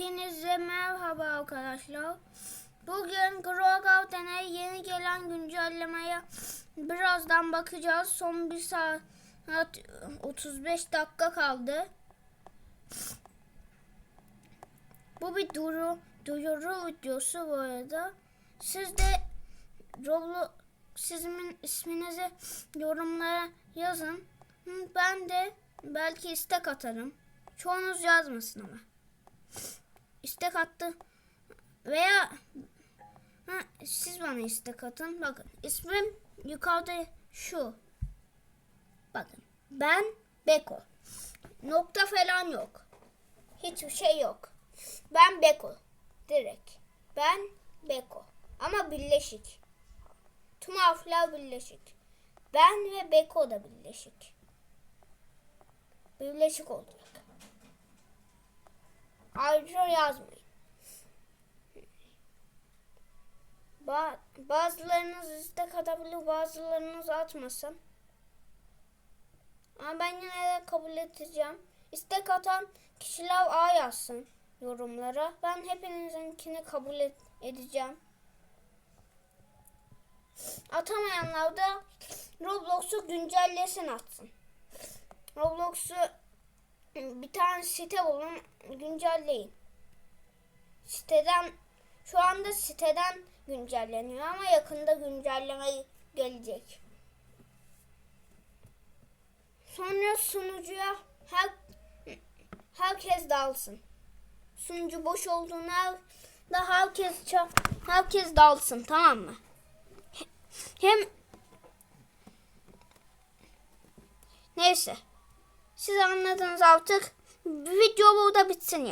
Hepinize merhaba arkadaşlar. Bugün Grow Deney yeni gelen güncellemeye birazdan bakacağız. Son bir saat 35 dakika kaldı. Bu bir duru, duyuru videosu bu arada. Siz de Roblo sizin isminizi yorumlara yazın. Ben de belki istek atarım. Çoğunuz yazmasın ama. İstek attı veya ha, siz bana istek atın. Bakın ismim yukarıda şu. Bakın ben Beko. Nokta falan yok. Hiçbir şey yok. Ben Beko. Direkt. Ben Beko. Ama birleşik. Tüm harfler birleşik. Ben ve Beko da birleşik. Birleşik olacak. Ayrıca yazmayın. Ba- bazılarınız istek atabilir, bazılarınız atmasın. Ama ben yine de kabul edeceğim. İstek atan kişiler A yazsın yorumlara. Ben hepinizinkini kabul et- edeceğim. Atamayanlar da Roblox'u güncellesin atsın. Roblox'u bir tane site bulun güncelleyin. Siteden şu anda siteden güncelleniyor ama yakında güncelleme gelecek. Sonra sunucuya her, herkes dalsın. Sunucu boş olduğunda da herkes herkes dalsın tamam mı? Hem neyse siz anladınız artık. Video burada bitsin ya.